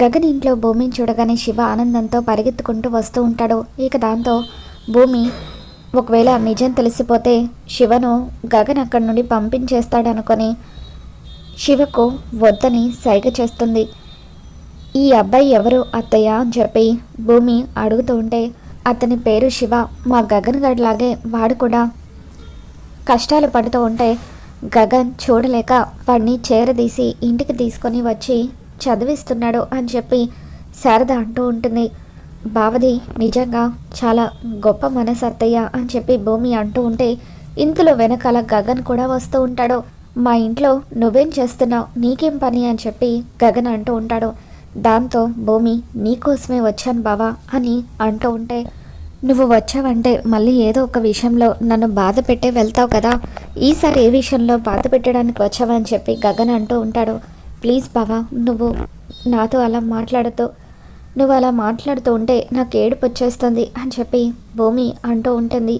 గగన్ ఇంట్లో భూమిని చూడగానే శివ ఆనందంతో పరిగెత్తుకుంటూ వస్తూ ఉంటాడు. ఇక దాంతో భూమి ఒకవేళ నిజం తెలిసిపోతే శివను గగన్ అక్కడి నుండి పంపించేస్తాడనుకొని శివకు వద్దని సైగ చేస్తుంది. ఈ అబ్బాయి ఎవరు? అత్తయ్య అని చెప్పి భూమి అడుగుతూ ఉంటే అతని పేరు శివ. మా గగన్ గడిలాగే వాడు కూడా కష్టాలు పడుతూ ఉంటే గగన్ చూడలేక వాడిని చేరదీసి ఇంటికి తీసుకొని వచ్చి చదివిస్తున్నాడు అని చెప్పి శారద అంటూ ఉంటుంది. బావది నిజంగా చాలా గొప్ప మనసత్తయ్య అని చెప్పి భూమి అంటూ ఉంటే ఇంతలో వెనకాల గగన్ కూడా వస్తూ ఉంటాడు. మా ఇంట్లో నువ్వేం చేస్తున్నావు? నీకేం పని? అని చెప్పి గగన్ అంటూ ఉంటాడు. దాంతో భూమి నీకోసమే వచ్చాను బావా అని అంటూ ఉంటే నువ్వు వచ్చావంటే మళ్ళీ ఏదో ఒక విషయంలో నన్ను బాధ పెట్టే వెళ్తావు కదా. ఈసారి ఏ విషయంలో బాధ పెట్టడానికి వచ్చావని చెప్పి గగన్ అంటూ ఉంటాడు. ప్లీజ్ బావా నువ్వు నాతో అలా మాట్లాడుతూ నువ్వు అలా మాట్లాడుతూ ఉంటే నాకు ఏడుపు వచ్చేస్తుంది అని చెప్పి భూమి అంటూ ఉంటుంది.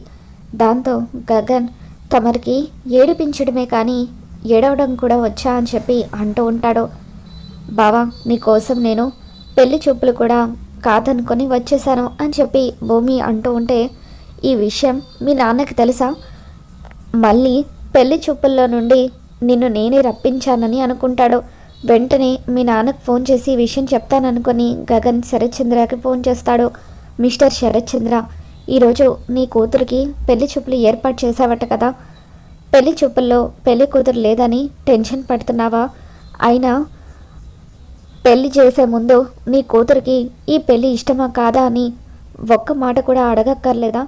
దాంతో గగన్ తమరికి ఏడిపించడమే కానీ ఏడవడం కూడా వచ్చా అని చెప్పి అంటూ ఉంటాడు. బావా నీకోసం నేను పెళ్ళి చూపులు కూడా కాదనుకొని వచ్చేసాను అని చెప్పి భూమి అంటూ ఉంటే ఈ విషయం మీ నాన్నకి తెలుసా? మళ్ళీ పెళ్ళి చూపుల్లో నుండి నిన్ను నేనే రప్పించానని అనుకుంటాడు. వెంటనే మీ నాన్నకు ఫోన్ చేసి విషయం చెప్తాననుకొని గగన్ శరత్చంద్రకి ఫోన్ చేస్తాడు. మిస్టర్ శరత్చంద్ర ఈరోజు నీ కూతురికి పెళ్ళి చూపులు ఏర్పాటు చేశావట కదా. పెళ్ళి చూపుల్లో పెళ్ళి కూతురు లేదని టెన్షన్ పడుతున్నావా? అయినా పెళ్ళి చేసే ముందు నీ కూతురికి ఈ పెళ్ళి ఇష్టమా కాదా అని ఒక్క మాట కూడా అడగక్కర్లేదా?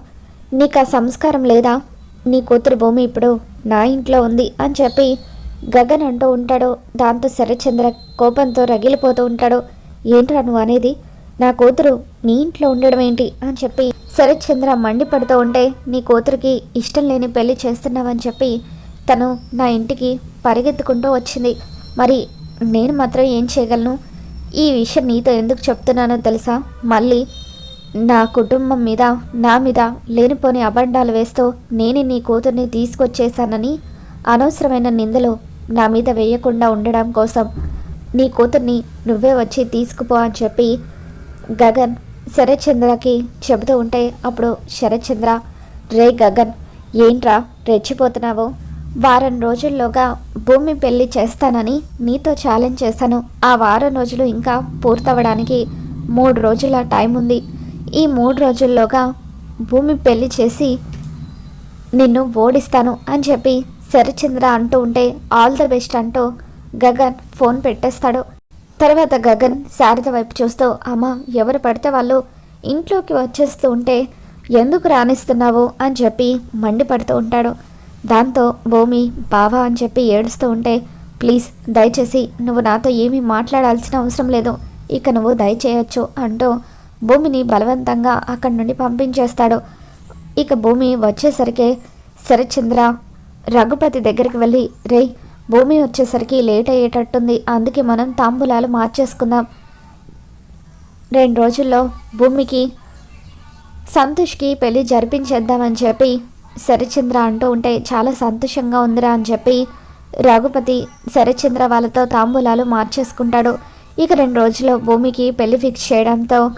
నీకు ఆ సంస్కారం లేదా? నీ కూతురు భూమి ఇప్పుడు నా ఇంట్లో ఉంది అని చెప్పి గగన్ అంటూ ఉంటాడో. దాంతో శరత్చంద్ర కోపంతో రగిలిపోతూ ఉంటాడో. ఏంట్రా నువ్వు అనేది? నా కూతురు నీ ఇంట్లో ఉండడం ఏంటి? అని చెప్పి శరత్చంద్ర మండిపడుతూ ఉంటే నీ కూతురికి ఇష్టం లేని పెళ్ళి చేస్తున్నావని చెప్పి తను నా ఇంటికి పరిగెత్తుకుంటూ వచ్చింది. మరి నేను మాత్రం ఏం చేయగలను? ఈ విషయం నీతో ఎందుకు చెప్తున్నానో తెలుసా? మళ్ళీ నా కుటుంబం మీద నా మీద లేనిపోని అబండాలు వేస్తూ నేనే నీ కూతుర్ని తీసుకొచ్చేసానని అనవసరమైన నిందలు నా మీద వేయకుండా ఉండడం కోసం నీ కూతుర్ని నువ్వే వచ్చి తీసుకుపో అని చెప్పి గగన్ శరత్చంద్రకి చెబుతూ ఉంటే అప్పుడు శరత్చంద్ర రే గగన్ ఏంట్రా రెచ్చిపోతున్నావు? వారం రోజుల్లోగా భూమి పెళ్ళి చేస్తానని నీతో ఛాలెంజ్ చేశాను. ఆ వారం రోజులు ఇంకా పూర్తవడానికి మూడు రోజుల టైం ఉంది. ఈ మూడు రోజుల్లోగా భూమి పెళ్ళి చేసి నిన్ను ఓడిస్తాను అని చెప్పి శరచంద్ర అంటూ ఉంటే ఆల్ ద బెస్ట్ అంటూ గగన్ ఫోన్ పెట్టేస్తాడు. తర్వాత గగన్ శారద వైపు చూస్తూ అమ్మ ఎవరు పడితే వాళ్ళు ఇంట్లోకి వచ్చేస్తూ ఉంటే ఎందుకు రాణిస్తున్నావు? అని చెప్పి మండిపడుతూ ఉంటాడు. దాంతో భూమి బావా అని చెప్పి ఏడుస్తూ ఉంటే ప్లీజ్ దయచేసి నువ్వు నాతో ఏమీ మాట్లాడాల్సిన అవసరం లేదు. ఇక నువ్వు దయచేయచ్చు అంటూ భూమిని బలవంతంగా అక్కడి నుండి పంపించేస్తాడు. ఇక భూమి వచ్చేసరికి శరచంద్ర రఘుపతి దగ్గరికి వెళ్ళి రేయ్ భూమి వచ్చేసరికి లేట్ అయ్యేటట్టుంది. అందుకే మనం తాంబూలాలు మార్చేసుకుందాం. రెండు రోజుల్లో భూమికి సంతోష్కి పెళ్ళి జరిపించేద్దామని చెప్పి శరచంద్ర అంటూ ఉంటే చాలా సంతోషంగా ఉందిరా అని చెప్పి రఘుపతి శరచంద్ర వాళ్ళతో తాంబూలాలు మార్చేసుకుంటాడు. ఇక రెండు రోజుల్లో భూమికి పెళ్ళి ఫిక్స్ చేయడంతో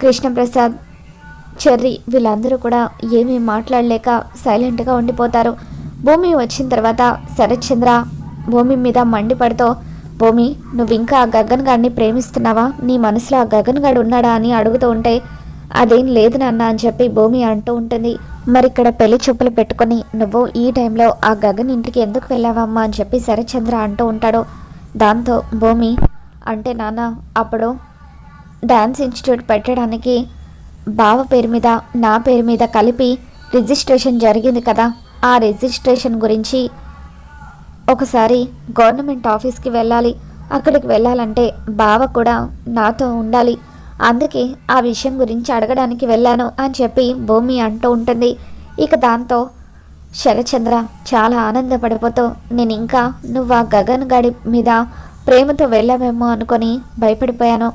కృష్ణప్రసాద్ చెర్రి వీళ్ళందరూ కూడా ఏమీ మాట్లాడలేక సైలెంట్గా ఉండిపోతారు. భూమి వచ్చిన తర్వాత శరత్చంద్ర భూమి మీద మండిపడుతో భూమి నువ్వు ఇంకా ఆ గగన్ గాడిని ప్రేమిస్తున్నావా? నీ మనసులో ఆ గగన్ గాడు ఉన్నాడా? అని అడుగుతూ ఉంటే అదేం లేదు నాన్న అని చెప్పి భూమి అంటూ ఉంటుంది. మరి ఇక్కడ పెళ్ళి చూపులు పెట్టుకొని నువ్వు ఈ టైంలో ఆ గగన్ ఇంటికి ఎందుకు వెళ్ళావమ్మా? అని చెప్పి శరత్చంద్ర అంటూ ఉంటాడు. దాంతో భూమి అంటే నాన్న అప్పుడు డ్యాన్స్ ఇన్స్టిట్యూట్ పెట్టడానికి బావ పేరు మీద నా పేరు మీద కలిపి రిజిస్ట్రేషన్ జరిగింది కదా. ఆ రిజిస్ట్రేషన్ గురించి. ఒకసారి గవర్నమెంట్ ఆఫీస్కి వెళ్ళాలి. అక్కడికి వెళ్ళాలంటే బావ కూడా నాతో ఉండాలి. అందుకే ఆ విషయం గురించి అడగడానికి వెళ్ళాను అని చెప్పి భూమి అంటూ ఉంటుంది. ఇక దాంతో శరచంద్ర చాలా ఆనందపడిపోతూ నేను ఇంకా నువ్వు ఆ గగన్ గడి మీద ప్రేమతో వెళ్ళామేమో అనుకొని భయపడిపోయాను.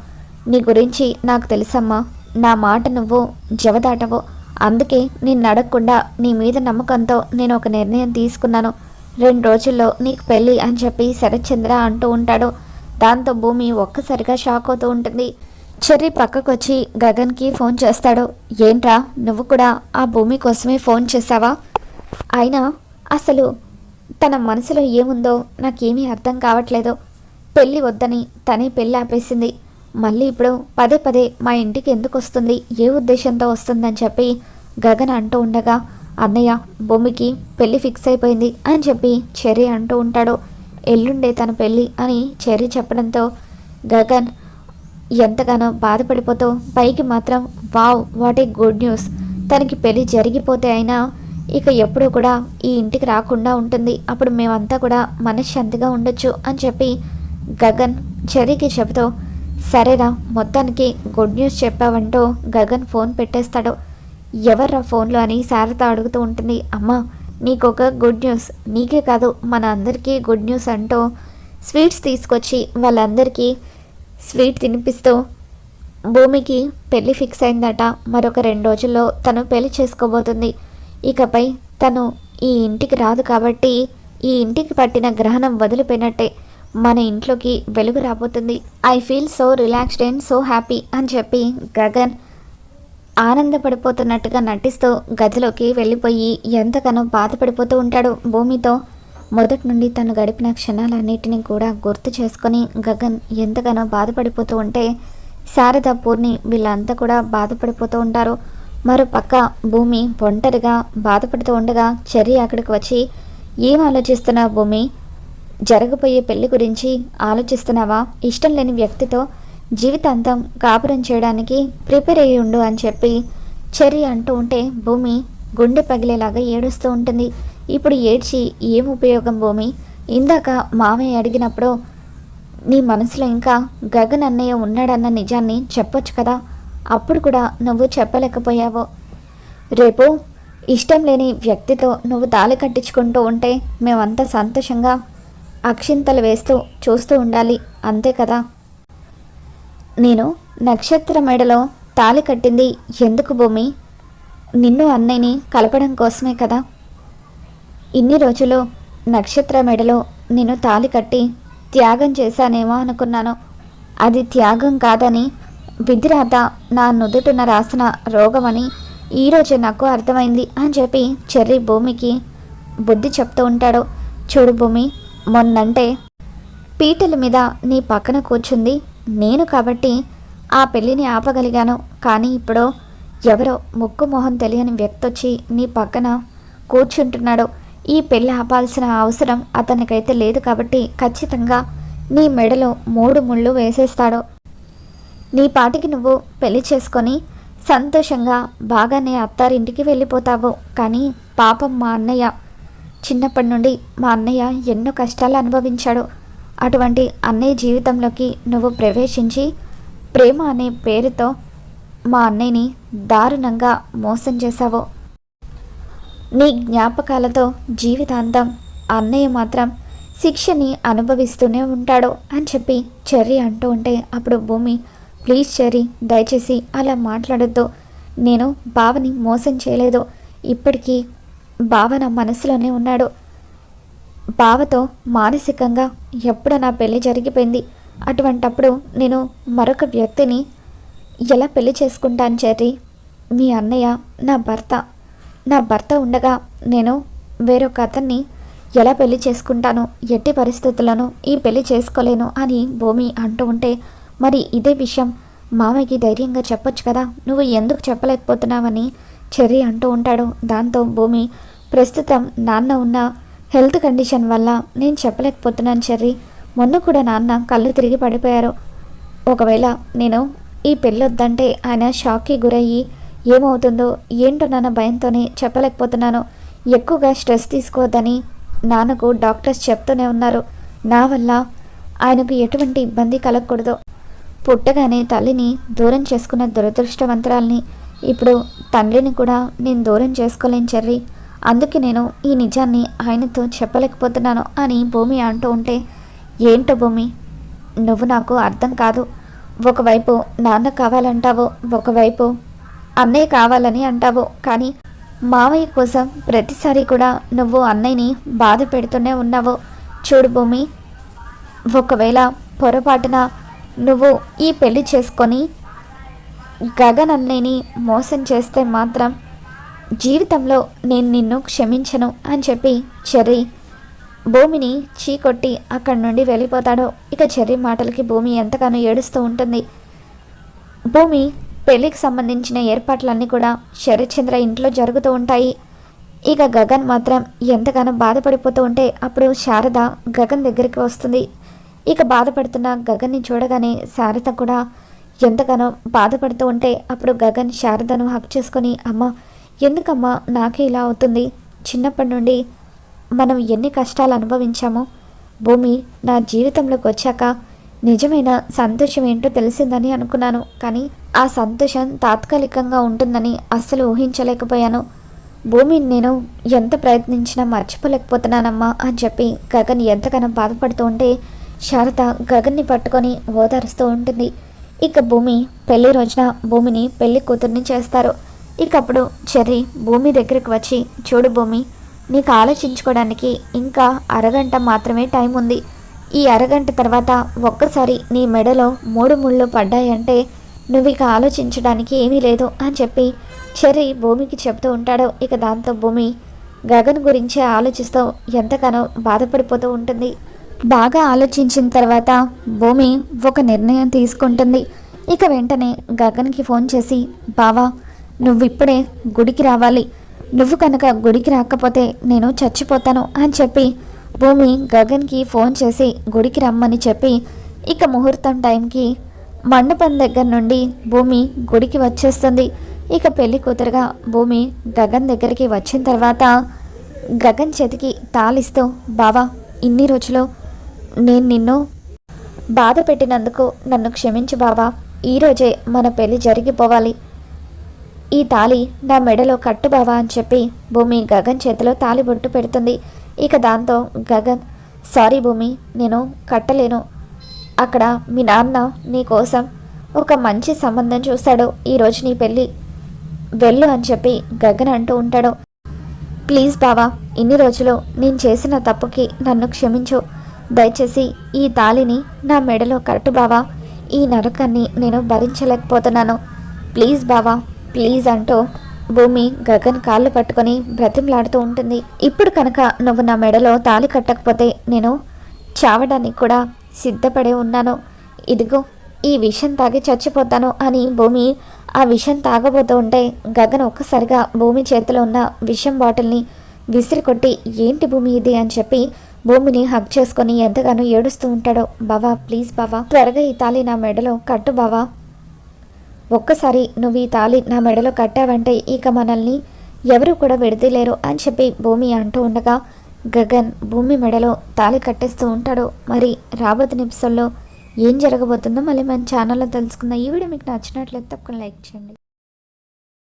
నీ గురించి నాకు తెలుసమ్మా. నా మాట నువ్వు జవదాటవు. అందుకే నిన్ను అడగకుండా నీ మీద నమ్మకంతో నేను ఒక నిర్ణయం తీసుకున్నాను. రెండు రోజుల్లో నీకు పెళ్ళి అని చెప్పి శరత్చంద్ర అంటూ ఉంటాడు. దాంతో భూమి ఒక్కసారిగా షాక్ అవుతూ ఉంటుంది. చెర్రీ పక్కకు వచ్చి గగన్కి ఫోన్ చేస్తాడు. ఏంట్రా నువ్వు కూడా ఆ భూమి కోసమే ఫోన్ చేసావా అయినా అసలు తన మనసులో ఏముందో నాకేమీ అర్థం కావట్లేదు. పెళ్ళి వద్దని తనే పెళ్ళి ఆపేసింది. మళ్ళీ ఇప్పుడు పదే పదే మా ఇంటికి ఎందుకు వస్తుంది? ఏ ఉద్దేశంతో వస్తుందని చెప్పి గగన్ అంటూ ఉండగా అన్నయ్య భూమికి పెళ్ళి ఫిక్స్ అయిపోయింది అని చెప్పి చెర్రీ అంటూ ఉంటాడు. ఎల్లుండే తన పెళ్ళి అని చెర్రీ చెప్పడంతో గగన్ ఎంతగానో బాధపడిపోతూ పైకి మాత్రం wow what a good news తనకి పెళ్ళి జరిగిపోతే అయినా ఇక ఎప్పుడూ కూడా ఈ ఇంటికి రాకుండా ఉంటుంది. అప్పుడు మేమంతా కూడా మనశ్శాంతిగా ఉండొచ్చు అని చెప్పి గగన్ చెర్రీకి చెబుతూ సరేరా మొత్తానికి గుడ్ న్యూస్ చెప్పావంటూ గగన్ ఫోన్ పెట్టేస్తాడు. ఎవర్రా ఫోన్లో అని శారద అడుగుతూ ఉంటుంది. అమ్మా నీకొక గుడ్ న్యూస్ నీకే కాదు మన అందరికీ గుడ్ న్యూస్ అంటూ స్వీట్స్ తీసుకొచ్చి వాళ్ళందరికీ స్వీట్ తినిపిస్తూ భూమికి పెళ్ళి ఫిక్స్ అయిందట. మరొక రెండు రోజుల్లో తను పెళ్ళి చేసుకోబోతుంది. ఇకపై తను ఈ ఇంటికి రాదు కాబట్టి ఈ ఇంటికి పట్టిన గ్రహణం వదిలిపోయినట్టే. మన ఇంట్లోకి వెలుగు రాబోతుంది. I feel so relaxed and so happy అని చెప్పి గగన్ ఆనందపడిపోతున్నట్టుగా నటిస్తూ గదిలోకి వెళ్ళిపోయి ఎంతగానో బాధపడిపోతూ ఉంటాడు భూమితో. మొదటి నుండి తను గడిపిన క్షణాలన్నిటినీ కూడా గుర్తు చేసుకొని గగన్ ఎంతగానో బాధపడిపోతూ ఉంటే శారద పూర్ణి వీళ్ళంతా కూడా బాధపడిపోతూ ఉంటారు. మరో పక్క భూమి ఒంటరిగా బాధపడుతూ ఉండగా చెర్రి అక్కడికి వచ్చి ఏం ఆలోచిస్తున్నావు భూమి? జరగబోయే పెళ్ళి గురించి ఆలోచిస్తున్నావా? ఇష్టం లేని వ్యక్తితో జీవితాంతం కాపురం చేయడానికి ప్రిపేర్ అయ్యి ఉండు అని చెప్పి చెర్రి అంటూ ఉంటే భూమి గుండె పగిలేలాగా ఏడుస్తూ ఉంటుంది. ఇప్పుడు ఏడ్చి ఏం ఉపయోగం భూమి? ఇందాక మామయ్య అడిగినప్పుడు నీ మనసులో ఇంకా గగన్ అన్నయ్య ఉన్నాడన్న నిజాన్ని చెప్పొచ్చు కదా? అప్పుడు కూడా నువ్వు చెప్పలేకపోయావు. రేపు ఇష్టం లేని వ్యక్తితో నువ్వు తాళి కట్టించుకుంటూ ఉంటే మేమంతా సంతోషంగా అక్షింతలు వేస్తూ చూస్తూ ఉండాలి. అంతే కదా? నేను నక్షత్ర మెడలో తాళి కట్టింది ఎందుకు భూమి? నిన్ను అన్నయ్యని కలపడం కోసమే కదా? ఇన్ని రోజులు నక్షత్ర మెడలో నేను తాళి కట్టి త్యాగం చేశానేమో అనుకున్నాను. అది త్యాగం కాదని విధిరాత నా నుదుటిన రాసిన రోగమని ఈరోజే నాకు అర్థమైంది అని చెప్పి చెర్రి భూమికి బుద్ధి చెప్తూ ఉంటాడు. చూడు భూమి మొన్నంటే పీటల మీద నీ పక్కన కూర్చుంది నేను కాబట్టి ఆ పెళ్ళిని ఆపగలిగాను. కానీ ఇప్పుడు ఎవరో ముక్కు మొహం తెలియని వ్యక్తి వచ్చి నీ పక్కన కూర్చుంటున్నాడు. ఈ పెళ్ళి ఆపాల్సిన అవసరం అతనికైతే లేదు కాబట్టి ఖచ్చితంగా నీ మెడలో మూడు ముళ్ళు వేసేస్తాడు. నీ పాటికి నువ్వు పెళ్ళి చేసుకొని సంతోషంగా బాగానే అత్తారింటికి వెళ్ళిపోతావు. కానీ పాపం మా అన్నయ్య చిన్నప్పటి నుండి మా అన్నయ్య ఎన్నో కష్టాలు అనుభవించాడు. అటువంటి అన్నయ్య జీవితంలోకి నువ్వు ప్రవేశించి ప్రేమ అనే పేరుతో మా అన్నయ్యని దారుణంగా మోసం చేశావు. నీ జ్ఞాపకాలతో జీవితాంతం అన్నయ్య మాత్రం శిక్షని అనుభవిస్తూనే ఉంటాడు అని చెప్పి చెర్రీ అంటూ ఉంటే అప్పుడు భూమి ప్లీజ్ చెర్రీ దయచేసి అలా మాట్లాడొద్దు. నేను బావని మోసం చేయలేదు. ఇప్పటికీ బావ నా మనసులోనే ఉన్నాడు. బావతో మానసికంగా ఎప్పుడు నా పెళ్ళి జరిగిపోయింది. అటువంటప్పుడు నేను మరొక వ్యక్తిని ఎలా పెళ్ళి చేసుకుంటాను చెర్రీ? మీ అన్నయ్య నా భర్త. నా భర్త ఉండగా నేను వేరొక అతన్ని ఎలా పెళ్ళి చేసుకుంటాను? ఎట్టి పరిస్థితులను ఈ పెళ్ళి చేసుకోలేను అని భూమి అంటూ ఉంటే మరి ఇదే విషయం మామయ్యకి ధైర్యంగా చెప్పొచ్చు కదా? నువ్వు ఎందుకు చెప్పలేకపోతున్నావని చెర్రీ అంటూ ఉంటాడు. దాంతో భూమి ప్రస్తుతం నాన్న ఉన్న హెల్త్ కండిషన్ వల్ల నేను చెప్పలేకపోతున్నాను చెర్రీ. మొన్న కూడా నాన్న కళ్ళు తిరిగి పడిపోయారు. ఒకవేళ నేను ఈ పెళ్ళొద్దంటే ఆయన షాక్కి గురయ్యి ఏమవుతుందో ఏంటో నాన్న భయంతోనే చెప్పలేకపోతున్నాను. ఎక్కువగా స్ట్రెస్ తీసుకోవద్దని నాన్నకు డాక్టర్స్ చెప్తూనే ఉన్నారు. నా వల్ల ఆయనకు ఎటువంటి ఇబ్బంది కలగకూడదు. పుట్టగానే తల్లిని దూరం చేసుకున్న దురదృష్టవంతరాల్ని ఇప్పుడు తండ్రిని కూడా నేను దూరం చేసుకోలేను చెర్రి. అందుకే నేను ఈ నిజాన్ని ఆయనతో చెప్పలేకపోతున్నాను అని భూమి అంటూ ఉంటే ఏంటో భూమి? నువ్వు నాకు అర్థం కాదు. ఒకవైపు నాన్న కావాలంటావు ఒకవైపు అన్నయ్య కావాలని అంటావు. కానీ మావయ్య కోసం ప్రతిసారి కూడా నువ్వు అన్నయ్యని బాధ పెడుతూనే ఉన్నావు. చూడు భూమి ఒకవేళ పొరపాటున నువ్వు ఈ పెళ్ళి చేసుకొని గగన్ అన్నయ్యని మోసం చేస్తే మాత్రం జీవితంలో నేను నిన్ను క్షమించను అని చెప్పి చెర్రీ భూమిని చీకొట్టి అక్కడి నుండి వెళ్ళిపోతాడో. ఇక చెర్రీ మాటలకి భూమి ఎంతగానో ఏడుస్తూ ఉంటుంది. భూమి పెళ్ళికి సంబంధించిన ఏర్పాట్లన్నీ కూడా శరత్చంద్ర ఇంట్లో జరుగుతూ ఉంటాయి. ఇక గగన్ మాత్రం ఎంతగానో బాధపడిపోతూ ఉంటే అప్పుడు శారద గగన్ దగ్గరికి వస్తుంది. ఇక బాధపడుతున్న గగన్ని చూడగానే శారద కూడా ఎంతగానో బాధపడుతూ ఉంటే అప్పుడు గగన్ శారదను హక్ చేసుకొని అమ్మ ఎందుకమ్మా నాకే ఇలా అవుతుంది? చిన్నప్పటి నుండి మనం ఎన్ని కష్టాలు అనుభవించామో. భూమి నా జీవితంలోకి వచ్చాక నిజమైన సంతోషం ఏంటో తెలిసిందని అనుకున్నాను. కానీ ఆ సంతోషం తాత్కాలికంగా ఉంటుందని అస్సలు ఊహించలేకపోయాను. భూమిని నేను ఎంత ప్రయత్నించినా మర్చిపోలేకపోతున్నానమ్మా అని చెప్పి గగన్ ఎంతగానో బాధపడుతూ ఉంటే శారద గగన్ని పట్టుకొని ఓదారుస్తూ ఉంటుంది. ఇక భూమి పెళ్ళి రోజున భూమిని పెళ్ళి కూతుర్ని చేస్తారు. ఇకప్పుడు చెర్రీ భూమి దగ్గరికి వచ్చి చూడు భూమి నీకు ఆలోచించుకోవడానికి ఇంకా అరగంట మాత్రమే టైం ఉంది. ఈ అరగంట తర్వాత ఒక్కసారి నీ మెడలో మూడు ముళ్ళు పడ్డాయంటే నువ్వు ఇక ఆలోచించడానికి ఏమీ లేదు అని చెప్పి చెర్రీ భూమికి చెప్తూ ఉంటాడు. ఇక దాంతో భూమి గగన్ గురించి ఆలోచిస్తూ ఎంతగానో బాధపడిపోతూ ఉంటుంది. బాగా ఆలోచించిన తర్వాత భూమి ఒక నిర్ణయం తీసుకుంటుంది. ఇక వెంటనే గగన్కి ఫోన్ చేసి బావా నువ్విప్పుడే గుడికి రావాలి. నువ్వు కనుక గుడికి రాకపోతే నేను చచ్చిపోతాను అని చెప్పి భూమి గగన్కి ఫోన్ చేసి గుడికి రమ్మని చెప్పి ఇక ముహూర్తం టైంకి మండపం దగ్గర నుండి భూమి గుడికి వచ్చేస్తుంది. ఇక పెళ్ళి కూతురుగా భూమి గగన్ దగ్గరికి వచ్చిన తర్వాత గగన్ చేతికి తాళిస్తూ బావా ఇన్ని రోజులు నేను నిన్ను బాధ పెట్టినందుకు నన్ను క్షమించు బావా. ఈరోజే మన పెళ్ళి జరిగిపోవాలి. ఈ తాళి నా మెడలో కట్టు బావా అని చెప్పి భూమి గగన్ చేతిలో తాళి బొట్టు పెడుతుంది. ఇక దాంతో గగన్ సారీ భూమి నేను కట్టలేను. అక్కడ మీ నాన్న నీ కోసం ఒక మంచి సంబంధం చూశాడు ఈరోజు నీ పెళ్ళి వెళ్ళు అని చెప్పి గగన్ అంటూ ఉంటాడు. ప్లీజ్ బావా ఇన్ని రోజులు నేను చేసిన తప్పుకి నన్ను క్షమించు. దయచేసి ఈ తాళిని నా మెడలో కరెక్ట్ బావా. ఈ నరకాన్ని నేను భరించలేకపోతున్నాను. ప్లీజ్ బావా ప్లీజ్ అంటూ భూమి గగన్ కాళ్ళు పట్టుకొని బ్రతిమలాడుతూ ఉంటుంది. ఇప్పుడు కనుక నువ్వు నా మెడలో తాళి కట్టకపోతే నేను చావడానికి కూడా సిద్ధపడే ఉన్నాను. ఇదిగో ఈ విషం తాగి చచ్చిపోతాను అని భూమి ఆ విషం తాగబోతూ ఉంటే గగన్ ఒక్కసారిగా భూమి చేతిలో ఉన్న విషం బాటిల్ని విసిరి కొట్టి ఏంటి భూమి ఇది? అని చెప్పి భూమిని హక్ చేసుకొని ఎంతగానో ఏడుస్తూ ఉంటాడో. బావా ప్లీజ్ బావా త్వరగా ఈ తాళి నా మెడలో కట్టు బావా. ఒక్కసారి నువ్వు ఈ తాళి నా మెడలో కట్టావంటే ఇక మనల్ని ఎవరు కూడా విడదీలేరు అని చెప్పి భూమి అంటూ ఉండగా గగన్ భూమి మెడలో తాళి కట్టేస్తూ ఉంటాడు. మరి రాబోతున్న ఎపిసోడ్లో ఏం జరగబోతుందో మళ్ళీ మన ఛానల్లో తెలుసుకుందాం. ఈ వీడియో మీకు నచ్చినట్లయితే తప్పకుండా లైక్ చేయండి.